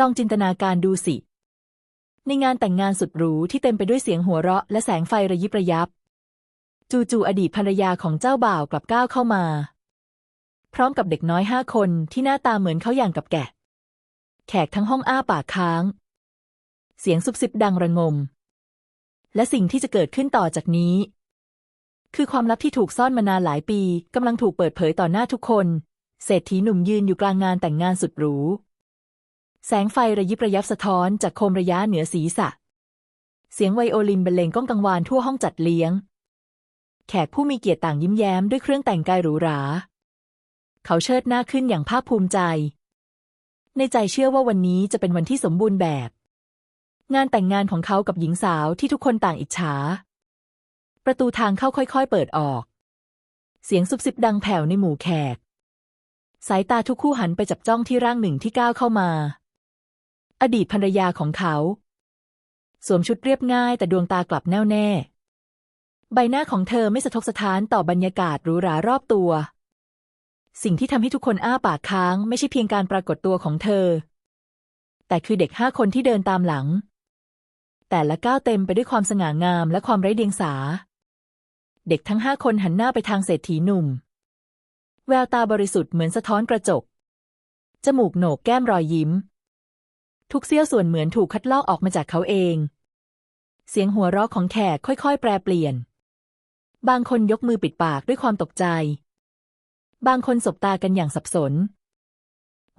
ลองจินตนาการดูสิ ในงานแต่งงานสุดหรูที่เต็มไปด้วยเสียงหัวเราะ และแสงไฟระยิบระยับ จู่ๆอดีตภรรยาของเจ้าบ่าวกลับก้าวเข้ามา พร้อมกับเด็กน้อยห้าคนที่หน้าตาเหมือนเขาอย่างกับแกะ แขกทั้งห้องอ้าปากค้าง เสียงซุบซิบดังระงม และสิ่งที่จะเกิดขึ้นต่อจากนี้ คือความลับที่ถูกซ่อนมานานหลายปีกำลังถูกเปิดเผยต่อหน้าทุกคน เศรษฐีหนุ่มยืนอยู่กลางงานแต่งงานสุดหรู แสงไฟระยิบระยับสะท้อนจากโคมระยะเหนือศีรษะ เสียงไวโอลินบรรเลงก้องกังวานทั่วห้องจัดเลี้ยง แขกผู้มีเกียรติต่างยิ้มแย้มด้วยเครื่องแต่งกายหรูหรา เขาเชิดหน้าขึ้นอย่างภาคภูมิใจ ในใจเชื่อว่าวันนี้จะเป็นวันที่สมบูรณ์แบบ งานแต่งงานของเขากับหญิงสาวที่ทุกคนต่างอิจฉา ประตูทางเข้าค่อยๆ เปิดออก เสียงซุบซิบดังแผ่วในหมู่แขก สายตาทุกคู่หันไปจับจ้องที่ร่างหนึ่งที่ก้าวเข้ามา อดีตภรรยาของเขา สวมชุดเรียบง่ายแต่ดวงตากลับแน่วแน่ ใบหน้าของเธอไม่สะทกสะท้านต่อบรรยากาศหรูหรารอบตัว สิ่งที่ทำให้ทุกคนอ้าปากค้าง ไม่ใช่เพียงการปรากฏตัวของเธอ แต่คือเด็กห้าคนที่เดินตามหลัง แต่ละก้าวเต็มไปด้วยความสง่างามและความไร้เดียงสา เด็กทั้งห้าคนหันหน้าไปทางเศรษฐีหนุ่ม แววตาบริสุทธิ์เหมือนสะท้อนกระจกจมูกโหนกแก้มรอยยิ้ม ทุกเสี้ยวส่วนเหมือนถูกคัดลอกออกมาจากเขาเอง เสียงหัวเราะของแขกค่อยๆ แปรเปลี่ยน บางคนยกมือปิดปากด้วยความตกใจ บางคนสบตากันอย่างสับสน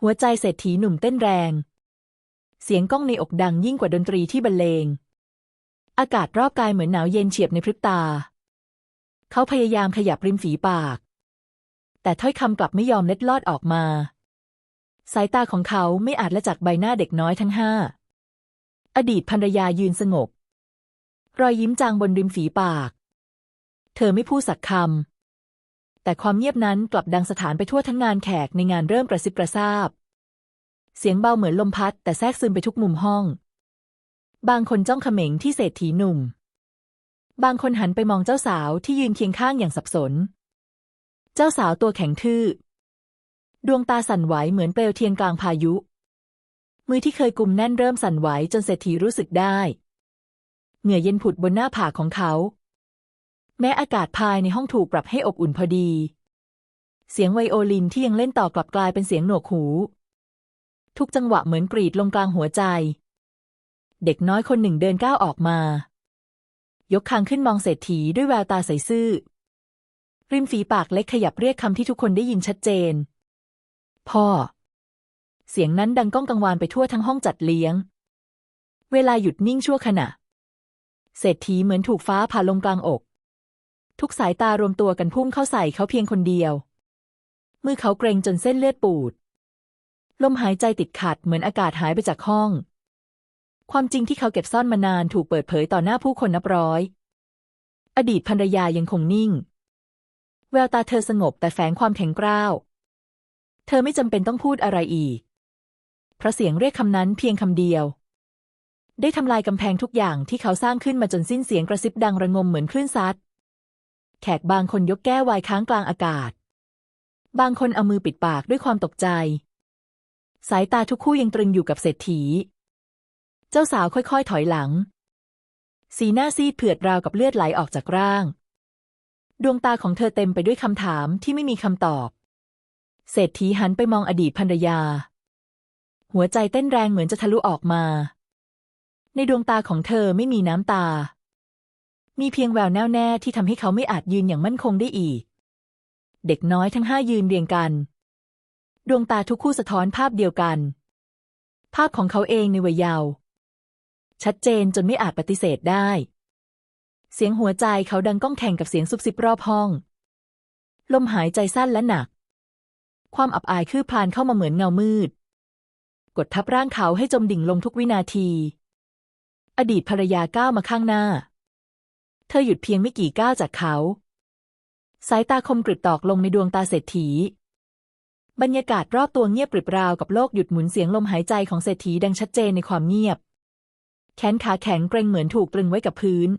หัวใจเศรษฐีหนุ่มเต้นแรง เสียงก้องในอกดังยิ่งกว่าดนตรีที่บรรเลง อากาศรอบกายเหมือนหนาวเย็นเฉียบในพริบตา เขาพยายามขยับริมฝีปาก แต่ถ้อยคำกลับไม่ยอมเล็ดลอดออกมา สายตาของเขาไม่อาจละจากใบหน้าเด็กน้อยทั้งห้า อดีตภรรยายืนสงบ รอยยิ้มจางบนริมฝีปาก เธอไม่พูดสักคำ แต่ความเงียบนั้นกลับดังสถานไปทั่วทั้งงานแขกในงานเริ่มกระซิบกระซาบ เสียงเบาเหมือนลมพัด แต่แทรกซึมไปทุกมุมห้อง บางคนจ้องเขม็งที่เศรษฐีหนุ่ม บางคนหันไปมองเจ้าสาวที่ยืนเคียงข้างอย่างสับสน เจ้าสาวตัวแข็งทื่อ ดวงตาสั่นไหวเหมือนเปลวเทียนกลางพายุ มือที่เคยกุมแน่นเริ่มสั่นไหวจนเศรษฐีรู้สึกได้ เหงื่อเย็นผุดบนหน้าผากของเขา แม้อากาศภายในห้องถูกปรับให้อบอุ่นพอดี เสียงไวโอลินที่ยังเล่นต่อกลับกลายเป็นเสียงหนวกหู ทุกจังหวะเหมือนกรีดลงกลางหัวใจ เด็กน้อยคนหนึ่งเดินก้าวออกมา ยกคางขึ้นมองเศรษฐีด้วยแววตาใสซื่อริมฝีปากเล็กขยับเรียกคำที่ทุกคนได้ยินชัดเจน พ่อ เสียงนั้นดังก้องกังวานไปทั่วทั้งห้องจัดเลี้ยง เวลาหยุดนิ่งชั่วขณะ เศรษฐีเหมือนถูกฟ้าผ่าลงกลางอก ทุกสายตารวมตัวกันพุ่งเข้าใส่เขาเพียงคนเดียว มือเขาเกรงจนเส้นเลือดปูด ลมหายใจติดขัดเหมือนอากาศหายไปจากห้อง ความจริงที่เขาเก็บซ่อนมานานถูกเปิดเผยต่อหน้าผู้คนนับร้อย อดีตภรรยายังคงนิ่ง แววตาเธอสงบแต่แฝงความแข็งกร้าว เธอไม่จำเป็นต้องพูดอะไรอีก เพราะเสียงเรียกคำนั้นเพียงคำเดียว ได้ทำลายกำแพงทุกอย่างที่เขาสร้างขึ้นมาจนสิ้นเสียงกระซิบดังระงมเหมือนคลื่นซัด แขกบางคนยกแก้ววน์ค้างกลางอากาศ บางคนเอามือปิดปากด้วยความตกใจ สายตาทุกคู่ยังตรึงอยู่กับเศรษฐี เจ้าสาวค่อยๆ ถอยหลัง สีหน้าซีดเผือดราวกับเลือดไหลออกจากร่าง ดวงตาของเธอเต็มไปด้วยคำถามที่ไม่มีคำตอบ เศรษฐีหันไปมองอดีตภรรยา หัวใจเต้นแรงเหมือนจะทะลุออกมา ในดวงตาของเธอไม่มีน้ำตา มีเพียงแววแน่วแน่ที่ทำให้เขาไม่อาจยืนอย่างมั่นคงได้อีก เด็กน้อยทั้งห้ายืนเรียงกัน ดวงตาทุกคู่สะท้อนภาพเดียวกัน ภาพของเขาเองในวัยเยาว์ชัดเจนจนไม่อาจปฏิเสธได้ เสียงหัวใจเขาดังก้องแข่งกับเสียงซุบซิบรอบห้อง ลมหายใจสั้นและหนัก ความอับอายคืบคลานเข้ามาเหมือนเงามืด กดทับร่างเขาให้จมดิ่งลงทุกวินาที อดีตภรรยาก้าวมาข้างหน้า เธอหยุดเพียงไม่กี่ก้าวจากเขา สายตาคมกริบตอกลงในดวงตาเศรษฐี บรรยากาศรอบตัวเงียบกริบราวกับโลกหยุดหมุนเสียงลมหายใจของเศรษฐีดังชัดเจนในความเงียบ แขนขาแข็งเกร็งเหมือนถูกตรึงไว้กับพื้น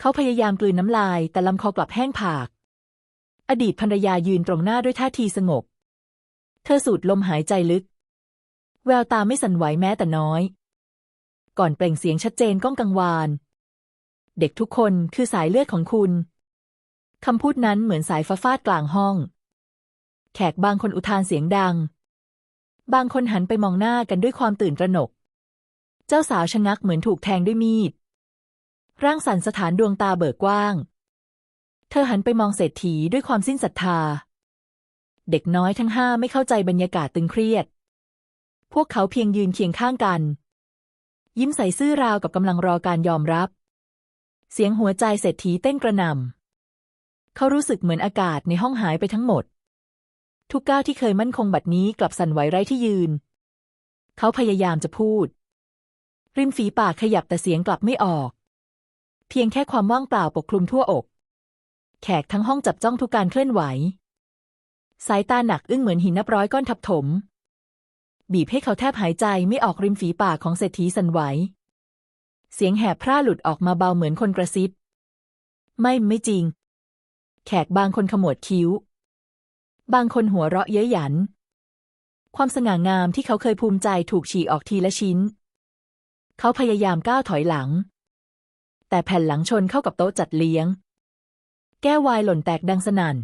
เขาพยายามกลืนน้ำลายแต่ลำคอกลับแห้งผาก อดีตภรรยายืนตรงหน้าด้วยท่าทีสงบ เธอสูดลมหายใจลึก แววตาไม่สั่นไหวแม้แต่น้อย ก่อนเปล่งเสียงชัดเจนก้องกังวาน เด็กทุกคนคือสายเลือดของคุณ คำพูดนั้นเหมือนสายฟ้าฟาดกลางห้อง แขกบางคนอุทานเสียงดัง บางคนหันไปมองหน้ากันด้วยความตื่นตระหนก เจ้าสาวชะงักเหมือนถูกแทงด้วยมีด ร่างสั่นสถานดวงตาเบิกกว้าง เธอหันไปมองเศรษฐีด้วยความสิ้นศรัทธา เด็กน้อยทั้งห้าไม่เข้าใจบรรยากาศตึงเครียด พวกเขาเพียงยืนเคียงข้างกัน ยิ้มใส่ซื่อราวกับกำลังรอการยอมรับ เสียงหัวใจเศรษฐีเต้นกระหน่ำเขารู้สึกเหมือนอากาศในห้องหายไปทั้งหมด ทุกก้าวที่เคยมั่นคงบัดนี้กลับสั่นไหวไร้ที่ยืน เขาพยายามจะพูด ริมฝีปากขยับแต่เสียงกลับไม่ออก เพียงแค่ความว่างเปล่าปกคลุมทั่วอก แขกทั้งห้องจับจ้องทุกการเคลื่อนไหว สายตาหนักอึ้งเหมือนหินนับร้อยก้อนทับถม บีบให้เขาแทบหายใจไม่ออกริมฝีปากของเศรษฐีสันไหว เสียงแหบพร่าหลุดออกมาเบาเหมือนคนกระซิบ ไม่ไม่จริง แขกบางคนขมวดคิ้ว บางคนหัวเราะเย้ยหยัน ความสง่างามที่เขาเคยภูมิใจถูกฉีกออกทีละชิ้น เขาพยายามก้าวถอยหลัง แต่แผ่นหลังชนเข้ากับโต๊ะจัดเลี้ยง แก้ววายหล่นแตกดังสนั่น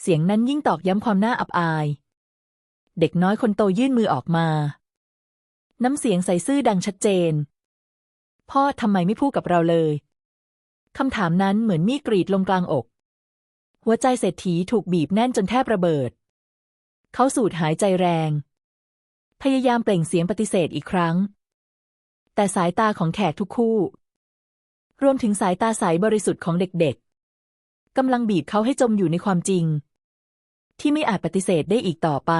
เสียงนั้นยิ่งตอกย้ำความน่าอับอาย เด็กน้อยคนโตยื่นมือออกมา น้ำเสียงใสซื่อดังชัดเจน พ่อทำไมไม่พูดกับเราเลยคำถามนั้นเหมือนมีกรีดลงกลางอก หัวใจเศรษฐีถูกบีบแน่นจนแทบระเบิด เขาสูดหายใจแรง พยายามเปล่งเสียงปฏิเสธอีกครั้ง แต่สายตาของแขกทุกคู่ รวมถึงสายตาใสบริสุทธิ์ของเด็กๆ กำลังบีบเขาให้จมอยู่ในความจริง ที่ไม่อาจปฏิเสธได้อีกต่อไป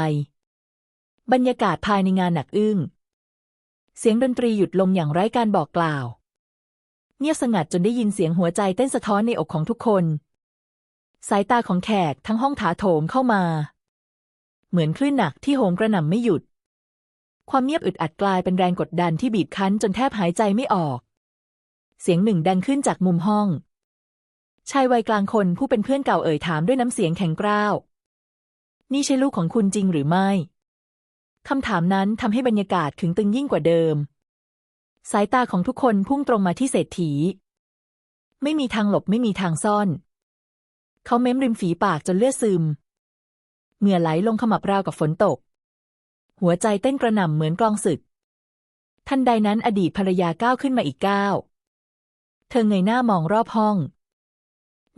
บรรยากาศภายในงานหนักอึ้ง เสียงดนตรีหยุดลงอย่างไร้การบอกกล่าว เงียบสงัดจนได้ยินเสียงหัวใจเต้นสะท้อนในอกของทุกคน สายตาของแขกทั้งห้องถาโถมเข้ามา เหมือนคลื่นหนักที่โหมกระหน่ำไม่หยุด ความเงียบอึดอัดกลายเป็นแรงกดดันที่บีบคั้นจนแทบหายใจไม่ออกเสียงหนึ่งดังขึ้นจากมุมห้อง ชายวัยกลางคนผู้เป็นเพื่อนเก่าเอ่ยถามด้วยน้ำเสียงแข็งกร้าว นี่ใช่ลูกของคุณจริงหรือไม่คำถามนั้นทำให้บรรยากาศขึงตึงยิ่งกว่าเดิม สายตาของทุกคนพุ่งตรงมาที่เศรษฐี ไม่มีทางหลบไม่มีทางซ่อน เขาเม้มริมฝีปากจนเลือดซึม เหงื่อไหลลงขมับราวกับฝนตก หัวใจเต้นกระหน่ำเหมือนกลองศึก ทันใดนั้นอดีตภรรยาก้าวขึ้นมาอีกก้าว เธอเงยหน้ามองรอบห้อง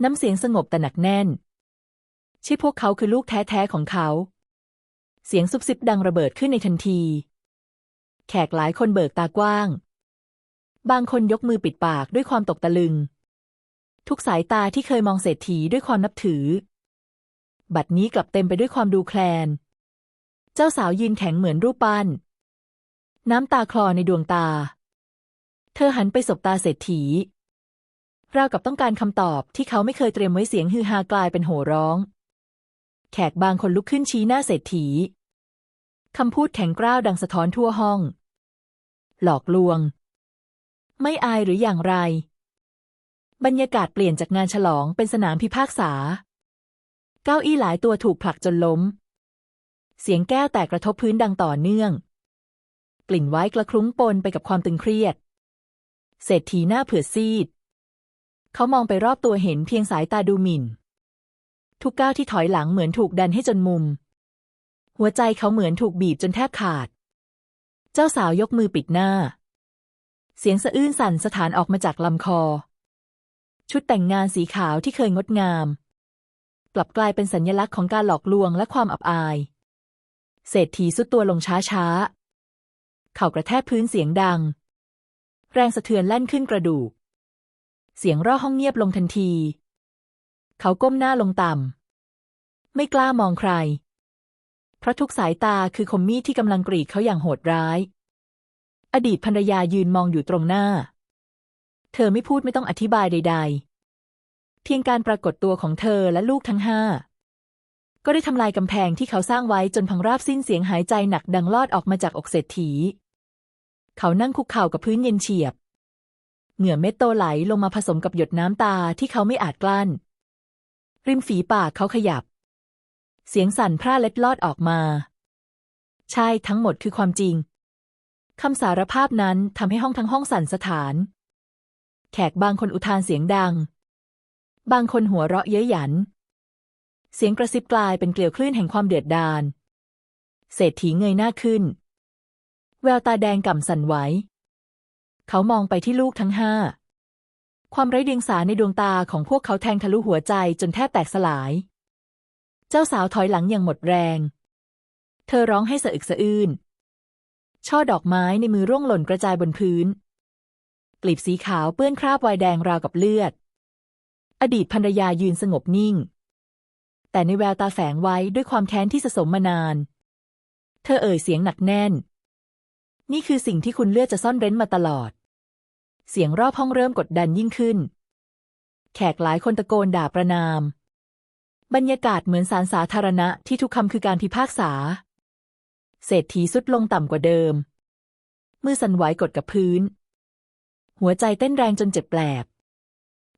น้ำเสียงสงบแต่หนักแน่น ใช่พวกเขาคือลูกแท้ๆของเขา เสียงซุบซิบดังระเบิดขึ้นในทันที แขกหลายคนเบิกตากว้าง บางคนยกมือปิดปากด้วยความตกตะลึง ทุกสายตาที่เคยมองเศรษฐีด้วยความนับถือ บัดนี้กลับเต็มไปด้วยความดูแคลน เจ้าสาวยืนแข็งเหมือนรูปปั้น น้ำตาคลอในดวงตา เธอหันไปสบตาเศรษฐี ราวกับต้องการคำตอบที่เขาไม่เคยเตรียมไว้เสียงฮือฮากลายเป็นโห่ร้อง แขกบางคนลุกขึ้นชี้หน้าเศรษฐีคำพูดแข็งกร้าวดังสะท้อนทั่วห้อง หลอกลวง ไม่อายหรืออย่างไร บรรยากาศเปลี่ยนจากงานฉลองเป็นสนามพิพากษา เก้าอี้หลายตัวถูกผลักจนล้ม เสียงแก้วแตกกระทบพื้นดังต่อเนื่อง กลิ่นไว้กระคลุ้งปนไปกับความตึงเครียด เศรษฐีหน้าเผือดซีด เขามองไปรอบตัวเห็นเพียงสายตาดูหมิ่น ทุกก้าวที่ถอยหลังเหมือนถูกดันให้จนมุม หัวใจเขาเหมือนถูกบีบจนแทบขาด เจ้าสาวยกมือปิดหน้า เสียงสะอื้นสั่นสถานออกมาจากลำคอ ชุดแต่งงานสีขาวที่เคยงดงาม กลับกลายเป็นสัญลักษณ์ของการหลอกลวงและความอับอาย เศรษฐีสุดตัวลงช้าช้าๆเข่ากระแทกพื้นเสียงดัง แรงสะเทือนแล่นขึ้นกระดูก เสียงร่อห้องเงียบลงทันที เขาก้มหน้าลงต่ำ ไม่กล้ามองใคร เพราะทุกสายตาคือคมมีดที่กำลังกรีดเขาอย่างโหดร้าย อดีตภรรยายืนมองอยู่ตรงหน้า เธอไม่พูดไม่ต้องอธิบายใด ๆ เพียงการปรากฏตัวของเธอและลูกทั้งห้า ก็ได้ทำลายกำแพงที่เขาสร้างไว้จนพังราบสิ้นเสียงหายใจหนักดังลอดออกมาจากอกเศรษฐี เขานั่งคุกเข่ากับพื้นเย็นเฉียบ เหงื่อเม็ดโตไหลลงมาผสมกับหยดน้ำตาที่เขาไม่อาจกลั้น ริมฝีปากเขาขยับ เสียงสั่นพร่าเล็ดลอดออกมา ใช่ทั้งหมดคือความจริงคำสารภาพนั้นทำให้ห้องทั้งห้องสั่นสะท้าน แขกบางคนอุทานเสียงดัง บางคนหัวเราะเย้ยหยัน เสียงกระซิบกลายเป็นเกลียวคลื่นแห่งความเดือดดาลเศรษฐีเงยหน้าขึ้น แววตาแดงก่ำสั่นไหว เขามองไปที่ลูกทั้งห้า ความไร้เดียงสาในดวงตาของพวกเขาแทงทะลุหัวใจจนแทบแตกสลาย เจ้าสาวถอยหลังอย่างหมดแรง เธอร้องให้สะอึกสะอื้น ช่อดอกไม้ในมือร่วงหล่นกระจายบนพื้น กลีบสีขาวเปื้อนคราบไวน์แดงราวกับเลือด อดีตภรรยายืนสงบนิ่ง แต่ในแววตาแฝงไว้ด้วยความแค้นที่สะสมมานาน เธอเอ่ยเสียงหนักแน่น นี่คือสิ่งที่คุณเลือกจะซ่อนเร้นมาตลอด เสียงรอบห้องเริ่มกดดันยิ่งขึ้น แขกหลายคนตะโกนด่าประนาม บรรยากาศเหมือนศาลสาธารณะที่ทุกคำคือการพิพากษา เศรษฐีสุดลงต่ำกว่าเดิม มือสั่นไหวกดกับพื้น หัวใจเต้นแรงจนเจ็บแปลบ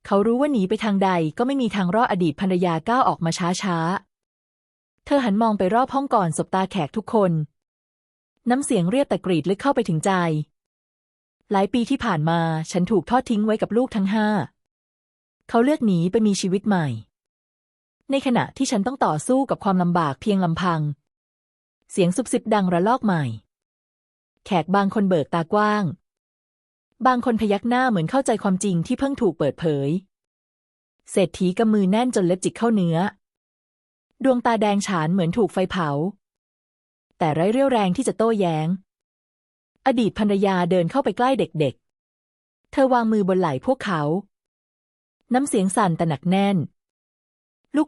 เขารู้ว่าหนีไปทางใดก็ไม่มีทางรอดอดีตภรรยาก้าวออกมาช้าช้าเธอหันมองไปรอบห้องก่อนสบตาแขกทุกคน น้ำเสียงเรียบแต่กรีดลึกเข้าไปถึงใจ หลายปีที่ผ่านมาฉันถูกทอดทิ้งไว้กับลูกทั้งห้า เขาเลือกหนีไปมีชีวิตใหม่ ในขณะที่ฉันต้องต่อสู้กับความลำบากเพียงลำพัง เสียงซุบซิบดังระลอกใหม่ แขกบางคนเบิกตากว้าง บางคนพยักหน้าเหมือนเข้าใจความจริงที่เพิ่งถูกเปิดเผย เศรษฐีกำมือแน่นจนเล็บจิกเข้าเนื้อ ดวงตาแดงฉานเหมือนถูกไฟเผา แต่ไร้เรี่ยวแรงที่จะโต้แย้ง อดีตภรรยาเดินเข้าไปใกล้เด็กๆ เธอวางมือบนไหล่พวกเขา น้ำเสียงสั่นแต่หนักแน่น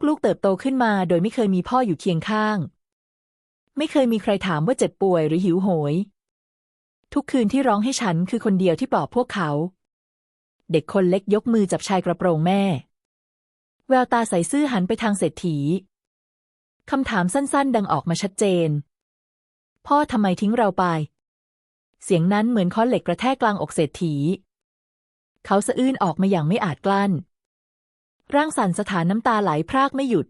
ลูกๆเติบโตขึ้นมาโดยไม่เคยมีพ่ออยู่เคียงข้าง ไม่เคยมีใครถามว่าเจ็บป่วยหรือหิวโหย ทุกคืนที่ร้องให้ฉันคือคนเดียวที่ปลอบพวกเขา เด็กคนเล็กยกมือจับชายกระโปรงแม่ แววตาใสซื่อหันไปทางเศรษฐีคำถามสั้นๆ ดังออกมาชัดเจน พ่อทำไมทิ้งเราไป เสียงนั้นเหมือนค้อนเหล็กกระแทกกลางอกเศรษฐี เขาสะอื้นออกมาอย่างไม่อาจกลั้น ร่างสั่นสถานน้ำตาไหลพรากไม่หยุด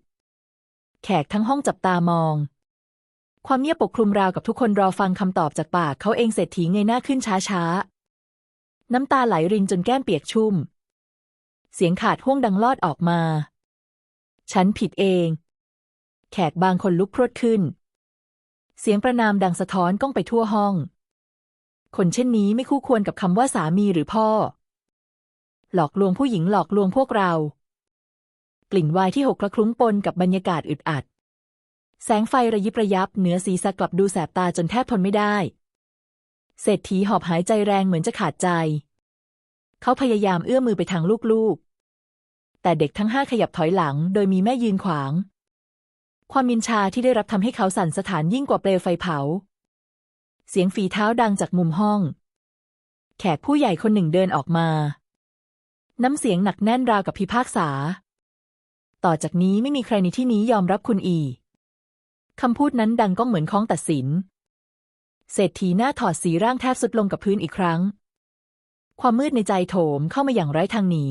แขกทั้งห้องจับตามอง ความเงียบปกคลุมราวกับทุกคนรอฟังคำตอบจากปากเขาเองเศรษฐีเงยหน้าขึ้นช้าๆ น้ำตาไหลรินจนแก้มเปียกชุ่ม เสียงขาดห่วงดังลอดออกมา ฉันผิดเอง แขกบางคนลุกพรวดขึ้น เสียงประนามดังสะท้อนก้องไปทั่วห้อง คนเช่นนี้ไม่คู่ควรกับคำว่าสามีหรือพ่อ หลอกลวงผู้หญิงหลอกลวงพวกเรา กลิ่นวายที่หกกระคลุ้งปนกับบรรยากาศอึดอัด แสงไฟระยิบระยับเหนือศีรษะกลับดูแสบตาจนแทบทนไม่ได้ เศรษฐีหอบหายใจแรงเหมือนจะขาดใจ เขาพยายามเอื้อมมือไปทางลูกๆ แต่เด็กทั้งห้าขยับถอยหลัง โดยมีแม่ยืนขวาง ความมินชาที่ได้รับทำให้เขาสั่นสถานยิ่งกว่าเปลวไฟเผา เสียงฝีเท้าดังจากมุมห้อง แขกผู้ใหญ่คนหนึ่งเดินออกมา น้ำเสียงหนักแน่นราวกับพิพากษา ต่อจากนี้ไม่มีใครในที่นี้ยอมรับคุณอีคำพูดนั้นดังก้องเหมือนค้องตัดสิน เศรษฐีหน้าถอดสีร่างแทบสุดลงกับพื้นอีกครั้ง ความมืดในใจโถมเข้ามาอย่างไร้ทางหนี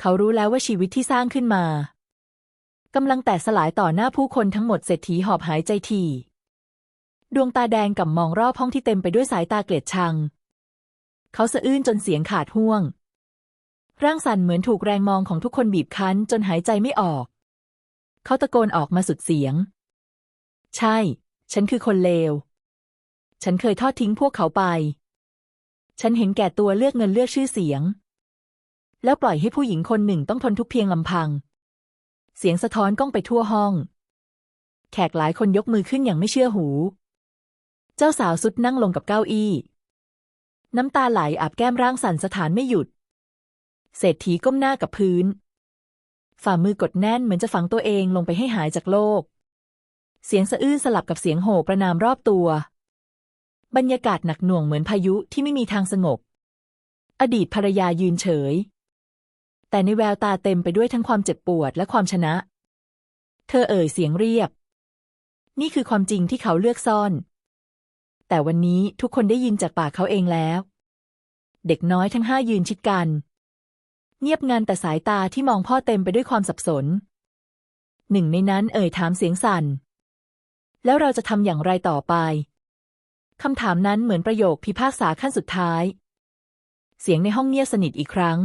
เขารู้แล้วว่าชีวิตที่สร้างขึ้นมากำลังแตกสลายต่อหน้าผู้คนทั้งหมดเศรษฐีหอบหายใจที ดวงตาแดงกับมองรอบห้องที่เต็มไปด้วยสายตาเกลียดชัง เขาสะอื้นจนเสียงขาดห่วง ร่างสั่นเหมือนถูกแรงมองของทุกคนบีบคั้นจนหายใจไม่ออก เขาตะโกนออกมาสุดเสียง ใช่ ฉันคือคนเลว ฉันเคยทอดทิ้งพวกเขาไป ฉันเห็นแก่ตัวเลือกเงินเลือกชื่อเสียง แล้วปล่อยให้ผู้หญิงคนหนึ่งต้องทนทุกเพียงลำพัง เสียงสะท้อนก้องไปทั่วห้อง แขกหลายคนยกมือขึ้นอย่างไม่เชื่อหู เจ้าสาวสุดนั่งลงกับเก้าอี้ น้ำตาไหลอาบแก้มร่างสั่นสถานไม่หยุด เศรษฐีก้มหน้ากับพื้น ฝ่ามือกดแน่นเหมือนจะฝังตัวเองลงไปให้หายจากโลก เสียงสะอื้นสลับกับเสียงโห่ประนามรอบตัว บรรยากาศหนักหน่วงเหมือนพายุที่ไม่มีทางสงบ อดีตภรรยายืนเฉย แต่ในแววตาเต็มไปด้วยทั้งความเจ็บปวดและความชนะ เธอเอ่ยเสียงเรียบ นี่คือความจริงที่เขาเลือกซ่อน แต่วันนี้ทุกคนได้ยินจากปากเขาเองแล้ว เด็กน้อยทั้งห้ายืนชิดกัน เงียบงันแต่สายตาที่มองพ่อเต็มไปด้วยความสับสน หนึ่งในนั้นเอ่ยถามเสียงสั่น แล้วเราจะทำอย่างไรต่อไปคำถามนั้นเหมือนประโยคพิพากษาขั้นสุดท้าย เสียงในห้องเงียบสนิทอีกครั้ง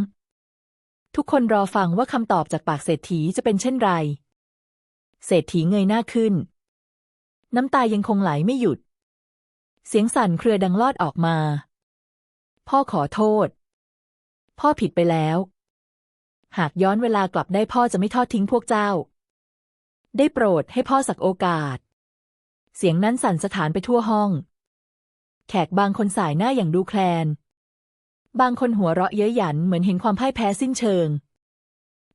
ทุกคนรอฟังว่าคำตอบจากปากเศรษฐีจะเป็นเช่นไร เศรษฐีเงยหน้าขึ้น น้ำตายังคงไหลไม่หยุด เสียงสั่นเครือดังลอดออกมา พ่อขอโทษ พ่อผิดไปแล้ว หากย้อนเวลากลับได้พ่อจะไม่ทอดทิ้งพวกเจ้า ได้โปรดให้พ่อสักโอกาส เสียงนั้นสั่นสถานไปทั่วห้อง แขกบางคนสายหน้าอย่างดูแคลน บางคนหัวเราะเย้ยหยันเหมือนเห็นความพ่ายแพ้สิ้นเชิง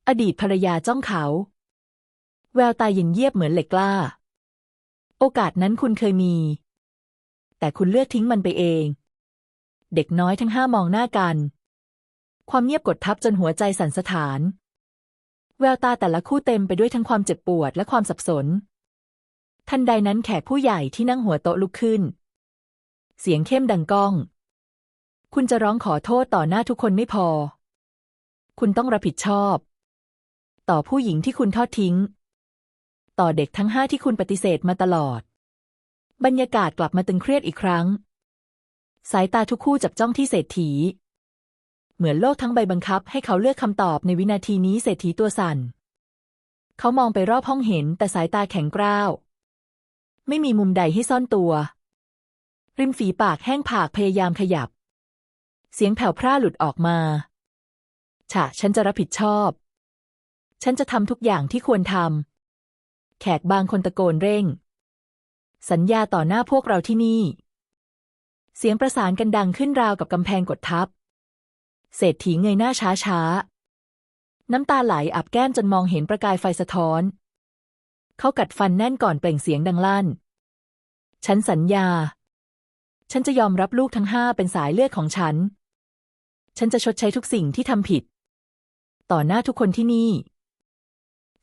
อดีตภรรยาจ้องเขา แววตาเย็นเยียบเหมือนเหล็กกล้า โอกาสนั้นคุณเคยมี แต่คุณเลือกทิ้งมันไปเอง เด็กน้อยทั้งห้ามองหน้ากัน ความเงียบกดทับจนหัวใจสั่นสะท้าน แววตาแต่ละคู่เต็มไปด้วยทั้งความเจ็บปวดและความสับสน ทันใดนั้นแขกผู้ใหญ่ที่นั่งหัวโต๊ะลุกขึ้น เสียงเข้มดังก้อง คุณจะร้องขอโทษต่อหน้าทุกคนไม่พอ คุณต้องรับผิดชอบ ต่อผู้หญิงที่คุณทอดทิ้ง ต่อเด็กทั้งห้าที่คุณปฏิเสธมาตลอด บรรยากาศกลับมาตึงเครียดอีกครั้ง สายตาทุกคู่จับจ้องที่เศรษฐี เหมือนโลกทั้งใบบังคับให้เขาเลือกคำตอบในวินาทีนี้เศรษฐีตัวสั่น เขามองไปรอบห้องเห็นแต่สายตาแข็งกร้าว ไม่มีมุมใดให้ซ่อนตัว ริมฝีปากแห้งผากพยายามขยับ เสียงแผ่วพร่าหลุดออกมาฉะฉันจะรับผิดชอบ ฉันจะทำทุกอย่างที่ควรทำแขกบางคนตะโกนเร่ง สัญญาต่อหน้าพวกเราที่นี่ เสียงประสานกันดังขึ้นราวกับกำแพงกดทับ เศรษฐีเงยหน้าช้าช้า น้ำตาไหลอับแก้มจนมองเห็นประกายไฟสะท้อน เขากัดฟันแน่นก่อนเปล่งเสียงดังลั่น ฉันสัญญา ฉันจะยอมรับลูกทั้งห้าเป็นสายเลือดของฉัน ฉันจะชดใช้ทุกสิ่งที่ทำผิด ต่อหน้าทุกคนที่นี่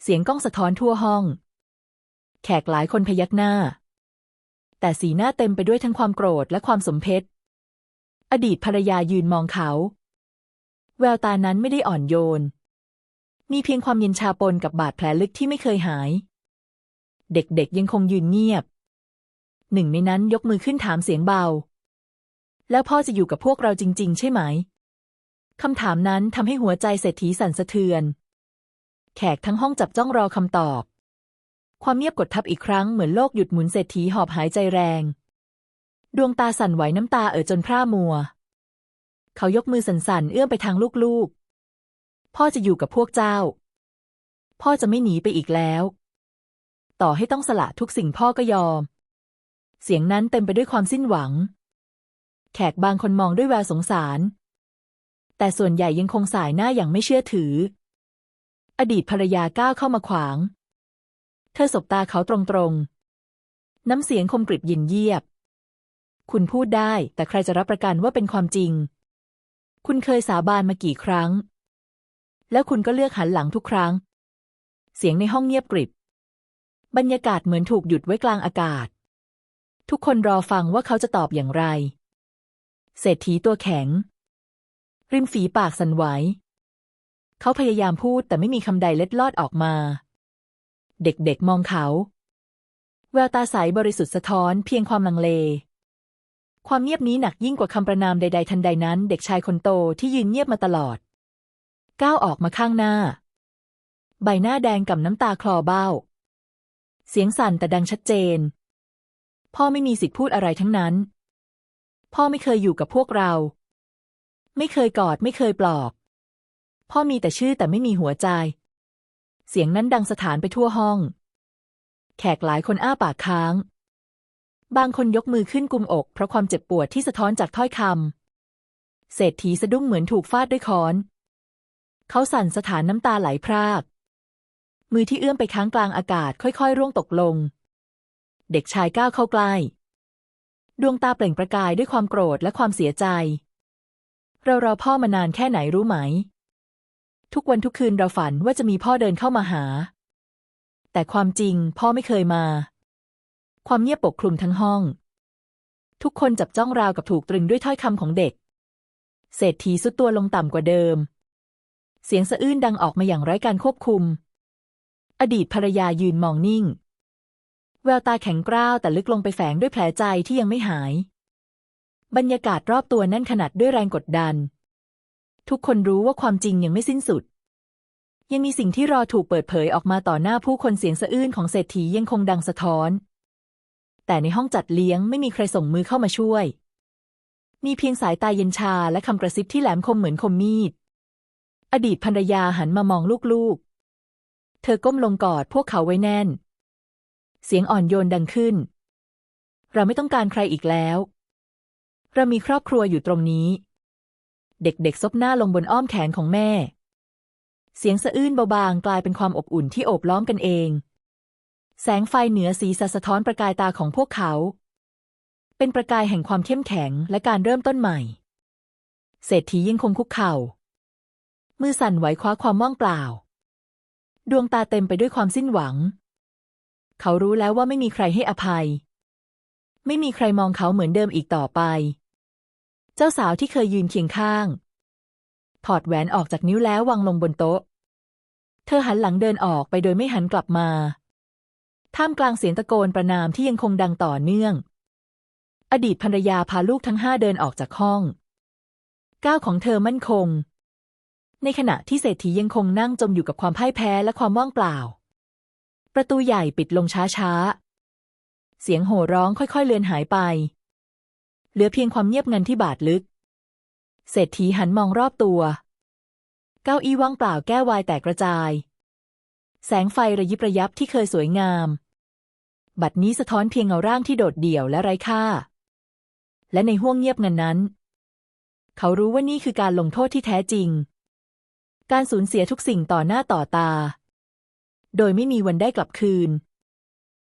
เสียงก้องสะท้อนทั่วห้อง แขกหลายคนพยักหน้า แต่สีหน้าเต็มไปด้วยทั้งความโกรธและความสมเพชอดีตภรรยายืนมองเขา แววตานั้นไม่ได้อ่อนโยน มีเพียงความเย็นชาปนกับบาดแผลลึกที่ไม่เคยหาย เด็กๆยังคงยืนเงียบ หนึ่งในนั้นยกมือขึ้นถามเสียงเบา แล้วพ่อจะอยู่กับพวกเราจริง ๆ ใช่ไหมคำถามนั้นทำให้หัวใจเศรษฐีสั่นสะเทือน แขกทั้งห้องจับจ้องรอคำตอบ ความเงียบกดทับอีกครั้งเหมือนโลกหยุดหมุนเศรษฐีหอบหายใจแรง ดวงตาสั่นไหวน้ำตาเอ่อจนพร่ามัว เขายกมือสั่นๆ เอื้อมไปทางลูกๆ พ่อจะอยู่กับพวกเจ้า พ่อจะไม่หนีไปอีกแล้ว ต่อให้ต้องสละทุกสิ่งพ่อก็ยอม เสียงนั้นเต็มไปด้วยความสิ้นหวัง แขกบางคนมองด้วยแววสงสาร แต่ส่วนใหญ่ยังคงสายหน้าอย่างไม่เชื่อถือ อดีตภรรยาก้าวเข้ามาขวาง ธอสบตาเขาตรงๆ น้ำเสียงคมกริบยินเยียบ คุณพูดได้ แต่ใครจะรับประกันว่าเป็นความจริง คุณเคยสาบานมากี่ครั้ง แล้วคุณก็เลือกหันหลังทุกครั้ง เสียงในห้องเงียบกริบ บรรยากาศเหมือนถูกหยุดไว้กลางอากาศ ทุกคนรอฟังว่าเขาจะตอบอย่างไร เศรษฐีตัวแข็ง ริมฝีปากสั่นไหว เขาพยายามพูดแต่ไม่มีคำใดเล็ดลอดออกมา เด็กๆมองเขา แววตาใสบริสุทธิ์สะท้อนเพียงความลังเล ความเงียบนี้หนักยิ่งกว่าคำประนามใด ๆ ทันใดนั้น เด็กชายคนโตที่ยืนเงียบมาตลอด ก้าวออกมาข้างหน้า ใบหน้าแดงกับน้ำตาคลอเบ้า เสียงสั่นแต่ดังชัดเจน พ่อไม่มีสิทธิพูดอะไรทั้งนั้น พ่อไม่เคยอยู่กับพวกเรา ไม่เคยกอดไม่เคยปลอบ พ่อมีแต่ชื่อแต่ไม่มีหัวใจ เสียงนั้นดังสถานไปทั่วห้อง แขกหลายคนอ้าปากค้าง บางคนยกมือขึ้นกุมอก เพราะความเจ็บปวดที่สะท้อนจากถ้อยคำเศรษฐีสะดุ้งเหมือนถูกฟาดด้วยค้อน เขาสั่นสถานน้ำตาไหลพราก มือที่เอื้อมไปค้างกลางอากาศค่อยๆ ร่วงตกลง เด็กชายก้าวเข้าใกล้ดวงตาเปล่งประกายด้วยความโกรธและความเสียใจ เรารอพ่อมานานแค่ไหนรู้ไหม ทุกวันทุกคืนเราฝันว่าจะมีพ่อเดินเข้ามาหา แต่ความจริงพ่อไม่เคยมา ความเงียบปกคลุมทั้งห้อง ทุกคนจับจ้องราวกับถูกตรึงด้วยถ้อยคำของเด็ก เศรษฐีสุดตัวลงต่ำกว่าเดิม เสียงสะอื้นดังออกมาอย่างไร้การควบคุม อดีตภรรยายืนมองนิ่ง แววตาแข็งกร้าวแต่ลึกลงไปแฝงด้วยแผลใจที่ยังไม่หาย บรรยากาศรอบตัวแน่นขนาดด้วยแรงกดดัน ทุกคนรู้ว่าความจริงยังไม่สิ้นสุด ยังมีสิ่งที่รอถูกเปิดเผยออกมาต่อหน้าผู้คนเสียงสะอื้นของเศรษฐียังคงดังสะท้อน แต่ในห้องจัดเลี้ยงไม่มีใครส่งมือเข้ามาช่วย มีเพียงสายตาเย็นชาและคำกระซิบที่แหลมคมเหมือนคมมีด อดีตภรรยาหันมามองลูกๆ เธอก้มลงกอดพวกเขาไว้แน่น เสียงอ่อนโยนดังขึ้น เราไม่ต้องการใครอีกแล้ว เรามีครอบครัวอยู่ตรงนี้ เด็กๆซบหน้าลงบนอ้อมแขนของแม่ เสียงสะอื้นเบาบางกลายเป็นความอบอุ่นที่โอบล้อมกันเอง แสงไฟเหนือสีสะท้อนประกายตาของพวกเขา เป็นประกายแห่งความเข้มแข็งและการเริ่มต้นใหม่ เศรษฐียังคงคุกเข่า มือสั่นไหวคว้าความว่างเปล่า ดวงตาเต็มไปด้วยความสิ้นหวัง เขารู้แล้วว่าไม่มีใครให้อภัย ไม่มีใครมองเขาเหมือนเดิมอีกต่อไป เจ้าสาวที่เคยยืนเคียงข้าง ถอดแหวนออกจากนิ้วแล้ววางลงบนโต๊ะ เธอหันหลังเดินออกไปโดยไม่หันกลับมา ท่ามกลางเสียงตะโกนประนามที่ยังคงดังต่อเนื่อง อดีตภรรยาพาลูกทั้งห้าเดินออกจากห้อง ก้าวของเธอมั่นคง ในขณะที่เศรษฐียังคงนั่งจมอยู่กับความพ่ายแพ้และความว่างเปล่า ประตูใหญ่ปิดลงช้าๆเสียงโห่ร้องค่อยๆเลือนหายไป เหลือเพียงความเงียบงันที่บาดลึก เศรษฐีหันมองรอบตัว เก้าอี้ว่างเปล่าแก้ววายแตกกระจาย แสงไฟระยิบระยับที่เคยสวยงาม บัดนี้สะท้อนเพียงเงาร่างที่โดดเดี่ยวและไร้ค่า และในห้วงเงียบงันนั้น เขารู้ว่านี่คือการลงโทษที่แท้จริง การสูญเสียทุกสิ่งต่อหน้าต่อตา โดยไม่มีวันได้กลับคืน